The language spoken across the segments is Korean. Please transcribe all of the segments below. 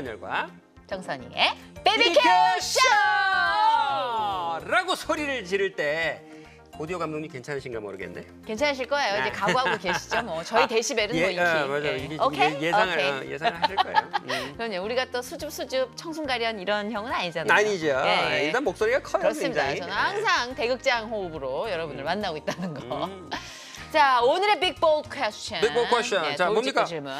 문한열과 정선이의 베비큐 쇼! 라고 소리를 지를 때 오디오 감독님 괜찮으신가 모르겠네. 괜찮으실 거예요. 이제 네. 각오하고 계시죠. 뭐 저희 데시벨은 뭐 익히. 아, 맞아. 예. 오케이? 예, 예상을 오케이. 어, 예상을 하실 거예요. 음. 그럼요. 우리가 또 수줍 수줍 청순가련 이런 형은 아니잖아요. 아니죠. 예, 예. 일단 목소리가 커요. 그렇습니다. 굉장히. 저는 항상 대극장 호흡으로 여러분을 만나고 있다는 거. 음. 자, 오늘의 빅볼 퀘스천. 빅볼 퀘스천. 자, 뭡니까? 질문.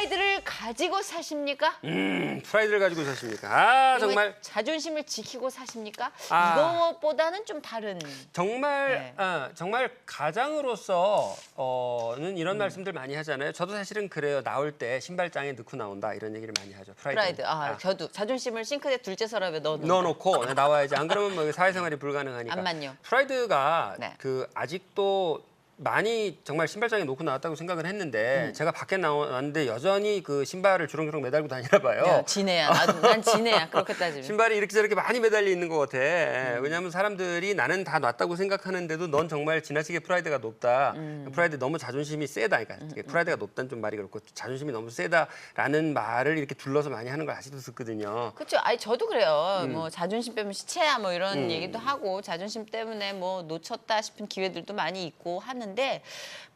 프라이드를 가지고 사십니까? 음, 프라이드를 가지고 사십니까? 아, 정말 자존심을 지키고 사십니까? 아. 이것보다는 좀 다른. 정말 네. 아, 정말 가장으로서 어는 이런 말씀들 많이 하잖아요. 저도 사실은 그래요. 나올 때 신발장에 넣고 나온다 이런 얘기를 많이 하죠. 프라이드. 프라이드. 아, 저도 자존심을 싱크대 둘째 서랍에 넣어 놓 넣어 놓고 나와야지. 안 그러면 뭐 사회생활이 불가능하니까. 암만요. 프라이드가 네. 그 아직도 많이 정말 신발장에 놓고 나왔다고 생각을 했는데 제가 밖에 나왔는데 여전히 그 신발을 주렁주렁 매달고 다니나 봐요. 야, 지네야. 나도 난 지네야. 그렇게 따지면. 신발이 이렇게 저렇게 많이 매달려 있는 것 같아. 음. 왜냐하면 사람들이 나는 다 놨다고 생각하는데도 넌 정말 지나치게 프라이드가 높다. 음. 프라이드 너무 자존심이 세다. 그러니까 프라이드가 높다는 좀 말이 그렇고 자존심이 너무 세다라는 말을 이렇게 둘러서 많이 하는 걸 아직도 듣거든요. 그렇죠. 아니 저도 그래요. 음. 뭐 자존심 빼면 시체야 뭐 이런 얘기도 하고 자존심 때문에 뭐 놓쳤다 싶은 기회들도 많이 있고 하는 데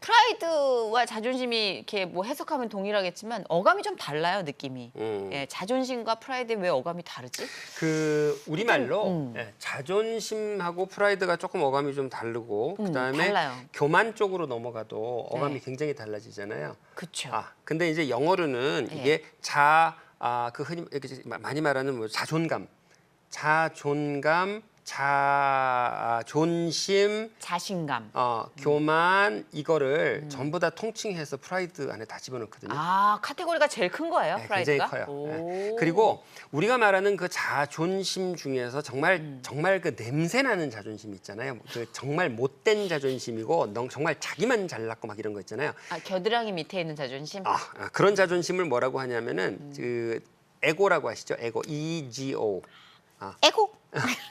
프라이드와 자존심이 이렇게 뭐 해석하면 동일하겠지만 어감이 좀 달라요 느낌이. 음. 예, 자존심과 프라이드 왜 어감이 다르지? 그 우리말로 음. 예, 자존심하고 프라이드가 조금 어감이 좀 다르고 음, 그다음에 달라요. 교만 쪽으로 넘어가도 어감이 네. 굉장히 달라지잖아요. 그렇죠. 아, 근데 이제 영어로는 예. 이게 자, 아, 그 흔히 이렇게 마- 많이 말하는 뭐 자존감, 자존감, 자, 존심, 자신감. 어, 교만 이거를 전부 다 통칭해서 프라이드 안에 다 집어넣거든요. 아 카테고리가 제일 큰 거예요 네, 프라이드가? 굉장히 커요. 오. 네. 그리고 우리가 말하는 그 자존심 중에서 정말 음. 정말 그 냄새 나는 자존심 있잖아요. 그 정말 못된 자존심이고 넌 정말 자기만 잘났고 막 이런 거 있잖아요. 아, 겨드랑이 밑에 있는 자존심. 아, 아, 그런 자존심을 뭐라고 하냐면은 음. 그 에고라고 하시죠. 에고, E G O. 에고.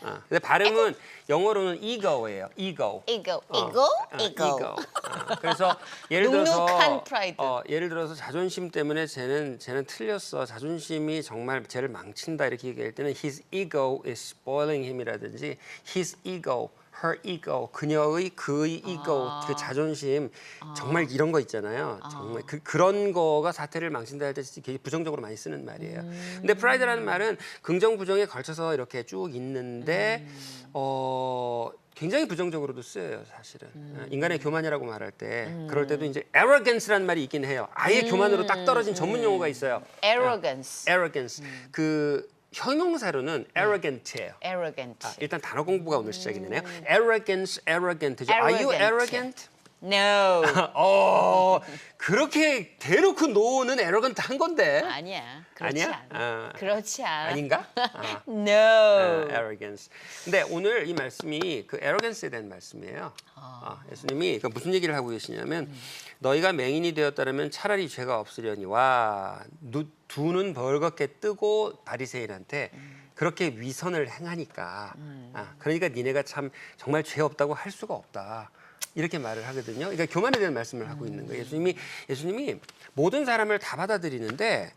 아, 근데 발음은 영어로는 ego예요. ego. 이거 어, 이거 아, 이거. ego. 아, 그래서 예를 들어서 눅눅한 프라이드. 어, 예를 들어서 자존심 때문에 쟤는 쟤는 틀렸어. 자존심이 정말 쟤를 망친다 이렇게 얘기할 때는 his ego is spoiling him이라든지 his ego, her ego, 그녀의 그의 ego, 아. 그 자존심 정말 이런 거 있잖아요. 정말 그, 그런 거가 사태를 망친다 할때 되게 부정적으로 많이 쓰는 말이에요. 음. 근데 프라이드라는 말은 긍정 부정에 걸쳐서 이렇게 쭉 있는데 음. 어 굉장히 부정적으로도 쓰여요, 사실은. 음. 어, 인간의 교만이라고 말할 때 그럴 때도 이제 arrogance라는 말이 있긴 해요. 아예 교만으로 딱 떨어진 전문 용어가 있어요. arrogance. arrogance. 그 형용사로는 arrogant예요. arrogant. 아, 일단 단어 공부가 오늘 시작이 되네요. arrogance, arrogant죠. Are you Arrogant. No. 어, 그렇게 대놓고 노는 arrogant 한 건데. 아니야. 그렇지 아니야? 않아. 아. 그렇지 않아. 아닌가? 아. no. 아, arrogance. 근데 오늘 이 말씀이 그 arrogance에 대한 말씀이에요. 아, 예수님이 그 무슨 얘기를 하고 계시냐면 너희가 맹인이 되었다면 차라리 죄가 없으려니와 누, 두눈 벌겋게 뜨고 바리새인한테 그렇게 위선을 행하니까 아, 그러니까 니네가 참 정말 죄 없다고 할 수가 없다. 이렇게 말을 하거든요. 그러니까 교만에 대한 말씀을 하고 있는 거예요. 예수님이 예수님이 모든 사람을 다 받아들이는데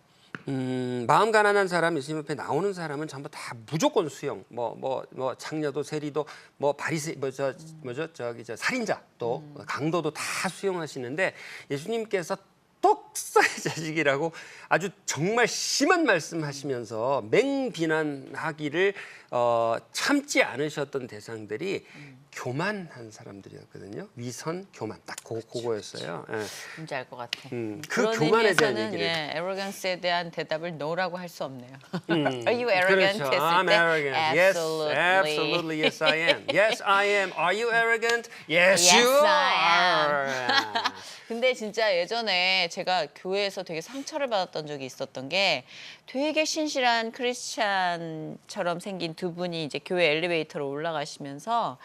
음, 마음 가난한 사람 예수님 앞에 나오는 사람은 전부 다 무조건 수용. 뭐뭐뭐 장녀도 세리도 뭐 바리새 뭐저 뭐죠 저기 저 살인자 또 강도도 다 수용하시는데 예수님께서 똑사의 자식이라고 아주 정말 심한 말씀하시면서 맹비난하기를 어, 참지 않으셨던 대상들이 교만한 사람들이었거든요. 위선, 교만 딱 고, 그거였어요. 예. 뭔지 알 것 같아. 음, 그 그런 교만에 대한 의미에서는 얘기를. 예, arrogance에 대한 대답을 no라고 할 수 없네요. 음, Are you arrogant? 그렇죠. 했을 I'm 때 arrogant. Yes, absolutely. Yes, I am. Yes, I am. Are you arrogant? Yes, Yes, you I are. 근데 진짜 예전에 제가 교회에서 되게 상처를 받았던 적이 있었던 게 되게 신실한 크리스찬처럼 생긴 두 분이 이제 교회 엘리베이터로 올라가시면서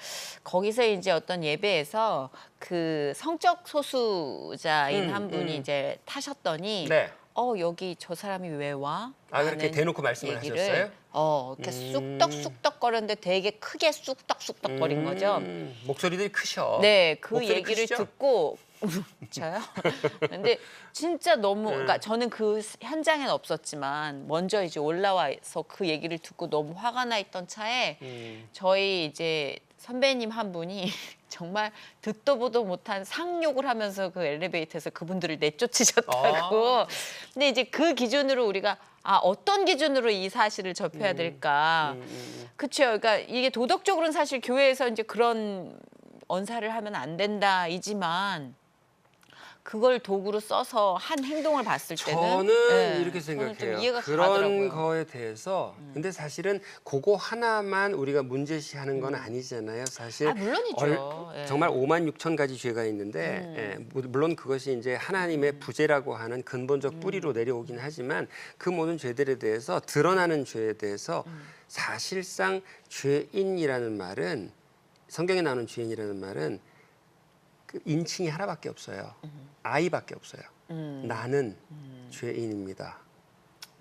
거기서 이제 어떤 예배에서 그 성적 소수자인 음, 한 분이 음. 이제 타셨더니 네. 어 여기 저 사람이 왜 와? 아, 그렇게 대놓고 말씀을 얘기를 하셨어요? 어 이렇게 음. 쑥떡쑥떡 거렸는데 되게 크게 쑥떡쑥떡 거린 거죠. 음, 목소리들이 크셔. 네, 그 얘기를 크시죠? 듣고 저요? 근데 진짜 너무 네. 그러니까 저는 그 현장에는 없었지만 먼저 이제 올라와서 그 얘기를 듣고 너무 화가 나 있던 차에 음. 저희 이제 선배님 한 분이 정말 듣도 보도 못한 상욕을 하면서 그 엘리베이터에서 그분들을 내쫓으셨다고. 아. 근데 이제 그 기준으로 우리가 아 어떤 기준으로 이 사실을 접해야 될까? 음, 음. 그렇죠. 그러니까 이게 도덕적으로는 사실 교회에서 이제 그런 언사를 하면 안 된다이지만 그걸 도구로 써서 한 행동을 봤을 때는 저는 예, 이렇게 생각해요. 이해가 그런 가더라고요. 음. 거에 대해서 근데 사실은 그거 하나만 우리가 문제시하는 건 아니잖아요. 사실 아, 물론이죠. 예. 정말 5만 6천 가지 죄가 있는데 음. 예, 무- 물론 그것이 이제 하나님의 부재라고 하는 근본적 음. 뿌리로 내려오긴 하지만 그 모든 죄들에 대해서 드러나는 죄에 대해서 음. 사실상 죄인이라는 말은 성경에 나오는 죄인이라는 말은 그 인칭이 하나밖에 없어요. 아이밖에 없어요. 음, 나는 죄인입니다.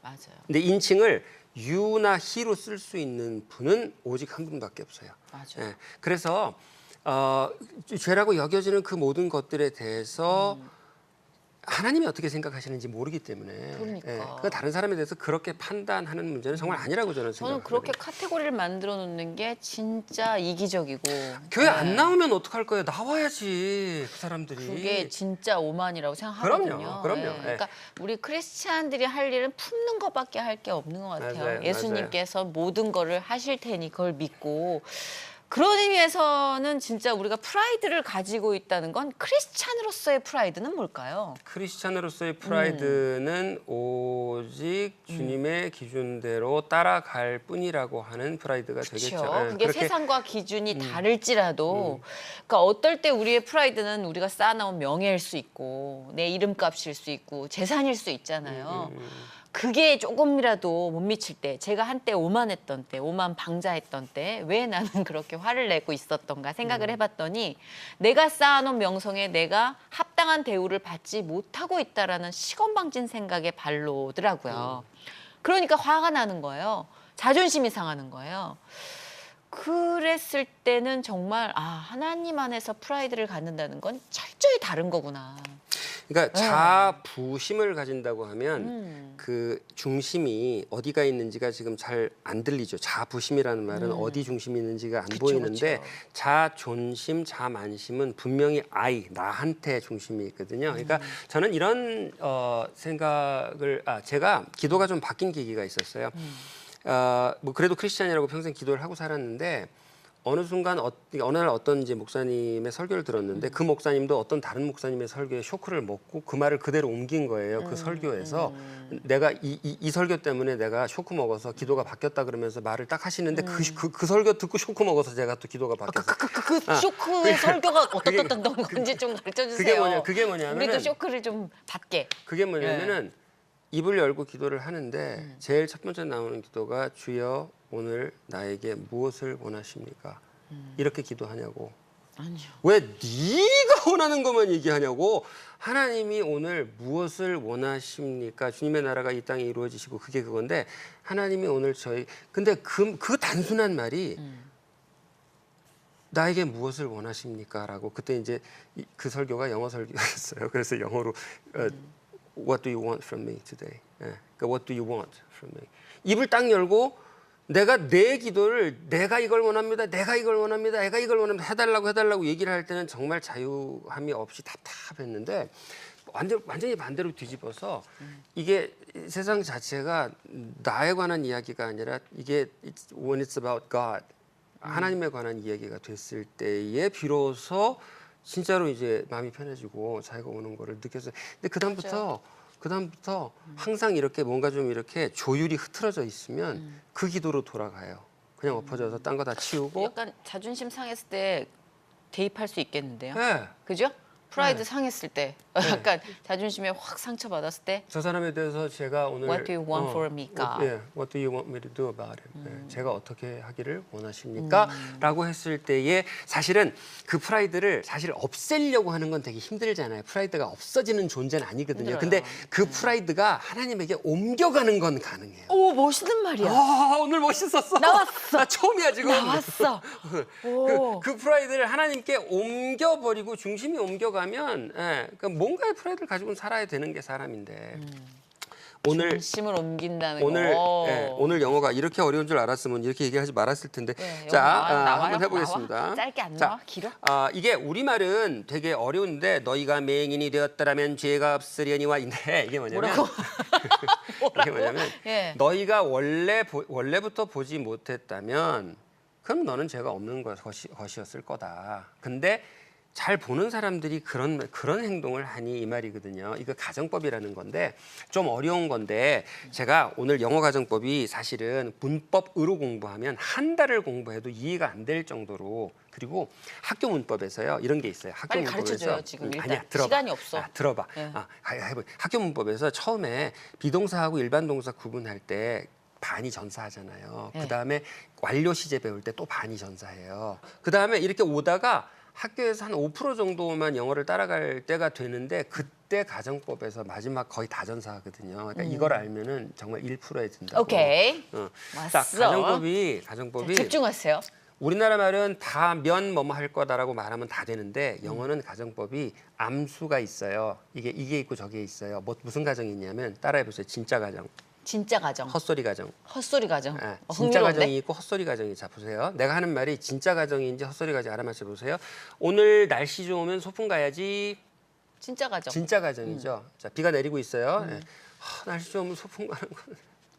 맞아요. 근데 인칭을 유나 히로 쓸 수 있는 분은 오직 한 분밖에 없어요. 맞아요. 예, 그래서 어, 죄라고 여겨지는 그 모든 것들에 대해서 음. 하나님이 어떻게 생각하시는지 모르기 때문에 그러니까. 그 다른 사람에 대해서 그렇게 판단하는 문제는 정말 아니라고 저는 저는 생각합니다. 그렇게 카테고리를 만들어 놓는 게 진짜 이기적이고 교회 예. 안 나오면 어떡할 거예요? 나와야지 그 사람들이. 그게 진짜 오만이라고 생각하거든요. 그럼요, 그럼요. 예. 예. 그러니까 우리 크리스찬들이 할 일은 품는 것밖에 할 게 없는 것 같아요. 맞아요, 예수님께서 모든 거를 하실 테니 그걸 믿고 그런 의미에서는 진짜 우리가 프라이드를 가지고 있다는 건 크리스찬으로서의 프라이드는 뭘까요? 크리스찬으로서의 음. 프라이드는 오직 주님의 기준대로 따라갈 뿐이라고 하는 프라이드가 되겠죠. 그렇죠. 예, 그게 그렇게 음. 세상과 기준이 다를지라도, 그러니까 어떨 때 우리의 프라이드는 우리가 쌓아놓은 명예일 수 있고 내 이름값일 수 있고 재산일 수 있잖아요. 음, 그게 조금이라도 못 미칠 때, 제가 한때 오만했던 때, 오만 방자했던 때, 왜 나는 그렇게 화를 내고 있었던가 음. 생각을 해봤더니 내가 쌓아놓은 명성에 내가 합당한 대우를 받지 못하고 있다라는 시건방진 생각에 발로더라고요. 그러니까 화가 나는 거예요. 자존심이 상하는 거예요. 그랬을 때는 정말 아 하나님 안에서 프라이드를 갖는다는 건 철저히 다른 거구나. 그러니까 자부심을 가진다고 하면 음. 그 중심이 어디가 있는지가 지금 잘 안 들리죠. 자부심이라는 말은 어디 중심이 있는지가 안 음. 그쵸, 보이는데 그쵸. 자존심, 자만심은 분명히 아이 나한테 중심이 있거든요. 그러니까 음. 저는 이런 어, 생각을 아 제가 기도가 좀 바뀐 계기가 있었어요. 음. 어, 뭐 그래도 크리스찬이라고 평생 기도를 하고 살았는데 어느 순간 어, 어느 날 어떤 이제 목사님의 설교를 들었는데 그 목사님도 어떤 다른 목사님의 설교에 쇼크를 먹고 그 말을 그대로 옮긴 거예요. 그 설교에서 내가 이, 이, 이 설교 때문에 내가 쇼크 먹어서 기도가 바뀌었다 그러면서 말을 딱 하시는데 그, 그, 그 설교 듣고 쇼크 먹어서 제가 또 기도가 바뀌었어요. 그, 그, 그 쇼크의 설교가 어떻던 건지 좀 가르쳐 주세요. 그게 뭐냐 그게 뭐냐면은 우리도 쇼크를 좀 받게. 그게 뭐냐면은 입을 열고 기도를 하는데 음. 제일 첫 번째 나오는 기도가 주여 오늘 나에게 무엇을 원하십니까? 음. 이렇게 기도하냐고. 아니요. 왜 네가 원하는 것만 얘기하냐고. 하나님이 오늘 무엇을 원하십니까? 주님의 나라가 이 땅에 이루어지시고 그게 그건데 하나님이 오늘 저희 근데 그, 그 단순한 말이 음. 나에게 무엇을 원하십니까?라고 그때 이제 이- 그 설교가 영어 설교였어요. 그래서 영어로 어, What do you want from me today? 예, 그러니까 What do you want from me? 입을 딱 열고 내가 내 기도를 내가 이걸 원합니다. 내가 이걸 원합니다. 내가 이걸 원합니다. 해달라고 해달라고 얘기를 할 때는 정말 자유함이 없이 답답했는데 완전 완전히 반대로 뒤집어서 이게 세상 자체가 나에 관한 이야기가 아니라 이게 when it's about God 하나님에 관한 이야기가 됐을 때에 비로소 진짜로 이제 마음이 편해지고 자기가 오는 거를 느꼈어요. 근데 그 다음부터 그 다음부터 항상 이렇게 뭔가 좀 이렇게 조율이 흐트러져 있으면 그 기도로 돌아가요. 그냥 엎어져서 딴 거 다 치우고. 약간 자존심 상했을 때 대입할 수 있겠는데요. 네. 그죠? 프라이드 상했을 때, 약간 자존심에 확 상처 받았을 때, 저 사람에 대해서 제가 오늘 What do you want for me, God? 예, What do you want me to do about him? 예, 제가 어떻게 하기를 원하십니까? 라고 했을 때에 사실은 그 프라이드를 사실 없애려고 하는 건 되게 힘들잖아요. 프라이드가 없어지는 존재는 아니거든요. 힘들어요. 근데 그 프라이드가 하나님에게 옮겨가는 건 가능해요. 오 멋있는 말이야. 아, 오늘 멋있었어. 나왔어. 나 처음이야 지금. 나왔어. 오. 그, 그 프라이드를 하나님께 옮겨버리고 중심이 옮겨가 면 하면 예, 그 뭔가의 프라이드를 가지고 살아야 되는 게 사람인데 오늘 중심을 옮긴다는 오늘 거. 예, 오늘 영어가 이렇게 어려운 줄 알았으면 이렇게 얘기하지 말았을 텐데 네, 영어 자 나와요? 아, 나와요? 한번 해보겠습니다. 나와? 짧게 안 자, 나와? 길어? 아, 이게 우리말은 되게 어려운데 너희가 맹인이 되었더라면 죄가 없으려니와 인데 이게 뭐냐면 뭐라고? 이게 뭐냐면 예. 너희가 원래 보- 원래부터 보지 못했다면 그럼 너는 죄가 없는 것- 것이, 것이었을 거다. 근데 잘 보는 사람들이 그런 그런 행동을 하니 이 말이거든요. 이거 가정법이라는 건데 좀 어려운 건데 제가 오늘 영어 가정법이 사실은 문법으로 공부하면 한 달을 공부해도 이해가 안 될 정도로 그리고 학교 문법에서요 이런 게 있어요. 학교 문법에서 가르쳐줘요, 지금 음, 일단. 아니야 들어봐. 시간이 없어. 아, 들어봐. 예. 아, 해보. 학교 문법에서 처음에 비동사하고 일반 동사 구분할 때 반이 전사하잖아요. 예. 그 다음에 완료 시제 배울 때 또 반이 전사해요. 그 다음에 이렇게 오다가 학교에서 한 5% 정도만 영어를 따라갈 때가 되는데 그때 가정법에서 마지막 거의 다 전사 하거든요. 그러니까 이걸 알면은 정말 1%에 든다고. 음. 오케이. 어. 자, 가정법이 자, 가정법이 집중하세요. 우리나라 말은 다 면 뭐뭐 할 거다라고 말하면 다 되는데 영어는 가정법이 암수가 있어요. 이게 이게 있고 저게 있어요. 뭐 무슨 가정이 있냐면 따라해 보세요. 진짜 가정, 진짜 가정. 헛소리 가정. 헛소리 가정. 예, 어, 진짜 흥미로운데? 가정이 있고 헛소리 가정이 자 보세요. 내가 하는 말이 진짜 가정인지 헛소리 가정 알아맞혀 보세요. 오늘 날씨 좋으면 소풍 가야지. 진짜 가정. 진짜 가정이죠. 음. 자 비가 내리고 있어요. 예. 하, 날씨 좋으면 소풍 가는 거.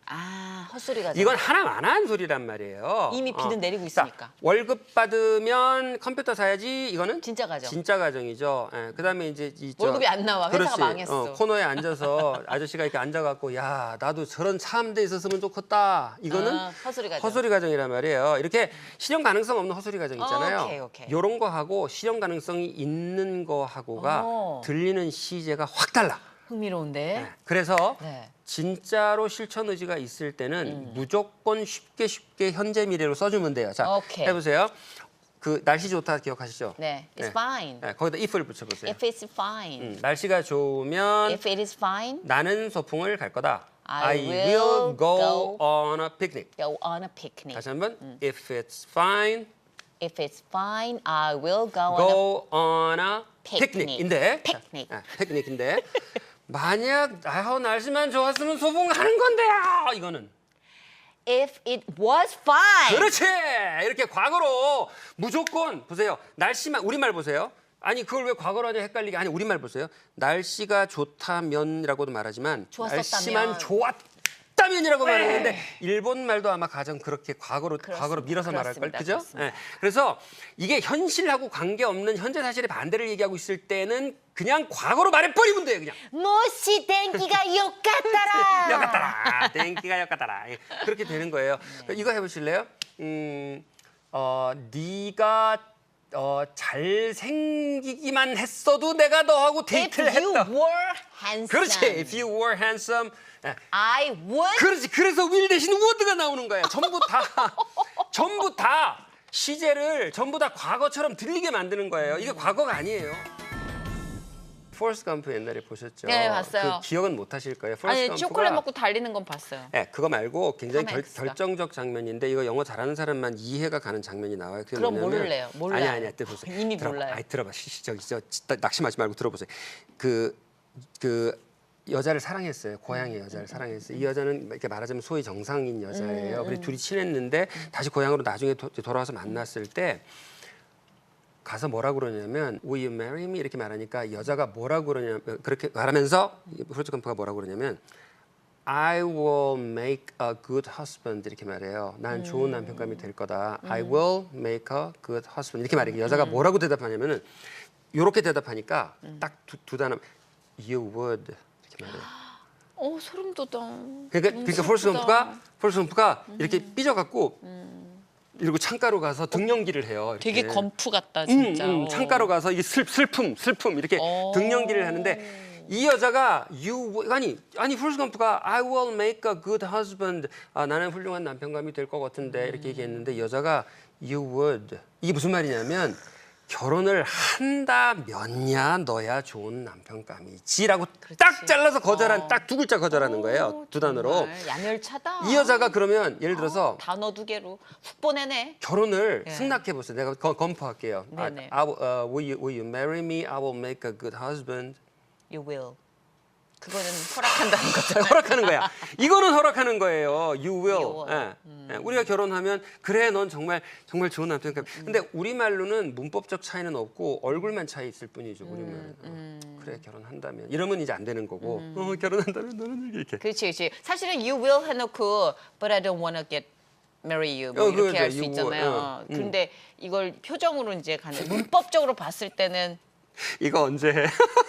아, 헛소리 가정. 이건 하나만한 소리란 말이에요. 이미 비는 내리고 자, 있으니까. 월급 받으면 컴퓨터 사야지. 이거는 진짜 가정. 진짜 가정이죠. 예, 그다음에 이제 이 저- 월급이 안 나와. 회사가. 망했어. 어, 코너에 앉아서 아저씨가 이렇게 앉아갖고 야 나도 저런 차한대 있었으면 좋겠다. 이거는 아, 헛소리 가정. 허소리 가정이란 말이에요. 이렇게 실현 가능성 없는 허소리 가정 있잖아요. 오케이, 오케이. 요런 거 하고 실현 가능성이 있는 거 하고가 어. 들리는 시제가 확 달라. 흥미로운데. 네. 그래서 네. 진짜로 실천 의지가 있을 때는 무조건 쉽게 쉽게 현재 미래로 써주면 돼요. 자, 오케이. 해보세요. 그 날씨 좋다 기억하시죠? 네. It's 네. fine. 네, 거기다 if를 붙여보세요. If it's fine. 음, 날씨가 좋으면 If it is fine, 나는 소풍을 갈 거다. I will go, on a picnic. go on a picnic. 다시 한번. If it's fine, If it's fine, I will go, on a go on a picnic. picnic인데. Picnic. 자, 아, picnic인데. 만약 아 날씨만 좋았으면 소풍 가는 건데요. 이거는 If it was fine. 그렇지. 이렇게 과거로 무조건 보세요. 날씨만 우리말 보세요. 아니 그걸 왜 과거로 하냐 헷갈리게 아니 우리말 보세요. 날씨가 좋다면이라고도 말하지만 좋았었다면. 날씨만 좋았 다면이라고 말하는데 일본 말도 아마 가정 그렇게 과거로 그렇습니다. 과거로 밀어서 말할 걸. 그죠? 예. 그래서 이게 현실하고 관계없는 현재 사실의 반대를 얘기하고 있을 때는 그냥 과거로 말해버리면 돼요 그냥. 모시 댕기가 욕같더라. 역같더라. 땡기가 역같더라. 예, 그렇게 되는 거예요. 이거 해보실래요? 음, 어, 네가 어, 잘생기기만 했어도 내가 너하고 If 데이트를 you 했다. Handsome. 그렇지. If you were handsome. 예, I would. 그렇지. 그래서 will 대신 would가 나오는 거예요. 전부 다, 전부 다 시제를 전부 다 과거처럼 들리게 만드는 거예요. 이게 과거가 아니에요. 포레스트 검프 옛날에 보셨죠? 네, 봤어요. 그 기억은 못 하실 거예요. 포레스트 아니 검프가 초콜릿 먹고 달리는 건 봤어요. 네, 그거 말고 굉장히 톰 결. 결정적 장면인데 이거 영어 잘하는 사람만 이해가 가는 장면이 나와요. 그럼 뭐냐면- 모를래요. 몰라요. 아니 아니야. 들어보세요. 이미 들어봐. 몰라요. 아니 들어봐. 시, 시, 저기 저 지- 낙심하지 말고 들어보세요. 그 그 여자를 사랑했어요. 고향의 여자를 사랑했어요. 이 여자는 이렇게 말하자면 소위 정상인 음, 여자예요. 그리고 둘이 친했는데 다시 고향으로 나중에 도, 돌아와서 만났을 때 가서 뭐라 그러냐면 Will you marry me 이렇게 말하니까 이 여자가 뭐라 그러냐 그렇게 말하면서 프로젝트 컴프가 뭐라 그러냐면 I will make a good husband 이렇게 말해요. 난 좋은 남편감이 될 거다. I will make a good husband 이렇게 말해요. 여자가 뭐라고 대답하냐면은 이렇게 대답하니까 딱 두 단어 You would 이렇게 말해요. 어 소름 돋아. 그러니까 그러니까 폴스. 컴프가 폴스 컴프가 이렇게 삐져갖고 이러고 창가로 가서 등연기를 해요. 이렇게. 되게 검프 같다 음, 진짜. 음, 어. 창가로 가서 이 슬, 슬픔, 슬픔 이렇게 어. 등연기를 하는데 이 여자가 you 아니 아니 폴스 검프가 I will make a good husband 아, 나는 훌륭한 남편감이 될 것 같은데 이렇게 얘기했는데 이 여자가 you would 이게 무슨 말이냐면 결혼을 한다면야 너야 좋은 남편감이지라고 딱 잘라서 거절한 어. 딱두 글자 거절하는 거예요. 두 단어로. 야멸차다. 이 여자가 그러면 예를 들어서 단어 두 개로 훅 보내네. 결혼을 예. 승낙해 보세요. 내가 거- 검토할게요. 아, 네네. I will, uh, will, you, will you marry me? I will make a good husband. You will. 그거는 허락한다는 거잖아요. 허락하는 거야. 이거는 허락하는 거예요. You will. You will. 예. 예. 우리가 결혼하면 그래 넌 정말 정말 좋은 남편감. 근데 우리 말로는 문법적 차이는 없고 얼굴만 차이 있을 뿐이죠. 우리 말은. 어, 그래 결혼한다면 이러면 이제 안 되는 거고. 어, 결혼한다면 너는 이렇게. 그렇지, 그렇지. 사실은 you will 해놓고 but I don't wanna get marry you 뭐 어, 이렇게 그거죠. 할 수 you will. 있잖아요. 어, 음. 근데 이걸 표정으로 이제 가는 문법적으로 봤을 때는 이거 언제 해?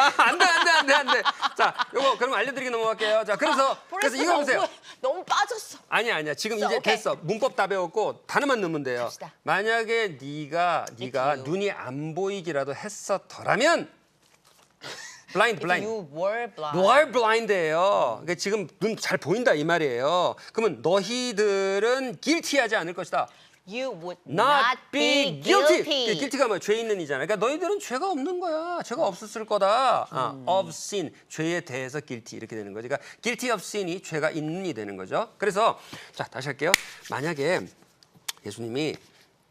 아, 안 돼, 안 돼, 안 돼, 안 돼. 자, 요거 그럼 알려드리기 넘어갈게요. 자, 그래서 그래서 포레스트 이거 보세요. 너무, 빠졌어. 아니야 아니야 지금 이제 오케이. 됐어 문법 다 배웠고 단어만 넣으면 돼요 갑시다. 만약에 네가 네가 you. 눈이 안 보이기라도 했었더라면 블라인드 블라인드 you were blind. 블라인드예요 그러니까 지금 눈 잘 보인다 이 말이에요 그러면 너희들은 guilty하지 않을 것이다 You would not be guilty. guilty. guilty가 뭐야? 죄 있는 이잖아. 그러니까 너희들은 죄가 없는 거야. 죄가 없었을 거다. 아, 음. of sin. 죄에 대해서 guilty 이렇게 되는 거지. 그러니까 guilty of sin이 죄가 있는이 되는 거죠. 그래서 자, 다시 할게요. 만약에 예수님이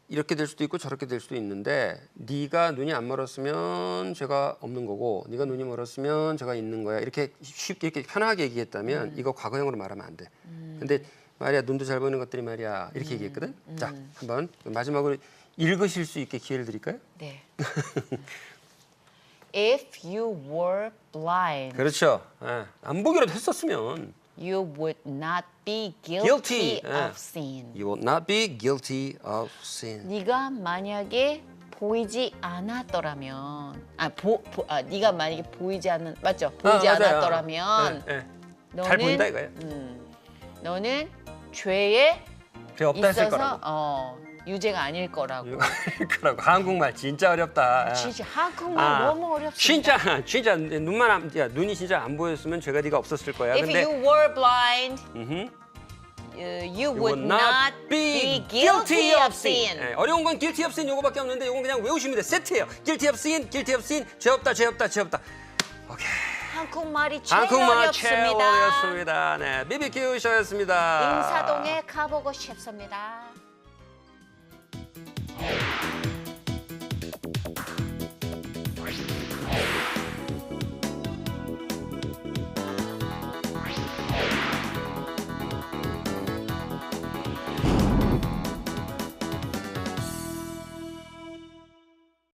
이렇게 될 수도 있고 저렇게 될 수도 있는데 네가 눈이 안 멀었으면 죄가 없는 거고 네가 눈이 멀었으면 죄가 있는 거야. 이렇게 쉽게 이렇게 편하게 얘기했다면 음. 이거 과거형으로 말하면 안 돼. 근데 말이야 눈도 잘 보이는 것들이 말이야 음. 이렇게 얘기했거든. 자 한번 마지막으로 읽으실 수 있게 기회를 드릴까요? 네. If you were blind, 그렇죠. 예. 안 보기라도 했었으면 you would not be guilty, Guilty. 예. of sin. you will not be guilty of sin. 네가 만약에 보이지 않았더라면 아, 보, 보, 아 네가 만약에 보이지 않는 맞죠? 보이지 아. 않았더라면 예, 예. 너는 잘 보인다 이거야. 음, 너는 죄에 죄 없다 했을 있어서 거라고. 어, 유죄가 아닐 거라고. 그라고 한국말 진짜 어렵다. 예. 진짜 한국말 아, 너무 어렵습니다. 진짜 진짜 눈만 안, 야, 눈이 진짜 안 보였으면 죄가 네가 없었을 거야. If 근데 you were blind, 음흠. uh, you would not be guilty of sin. 예, 어려운 건 guilty of sin 요거밖에 없는데 요건 그냥 외우시면 돼. 세트예요. guilty of sin, guilty of sin. 죄 없다, 죄 없다, 죄 없다. 한국말이 제일 한국말 어렵습니다. 최고였습니다. 네, BBQ 쇼였습니다. 인사동에 가보고 싶습니다.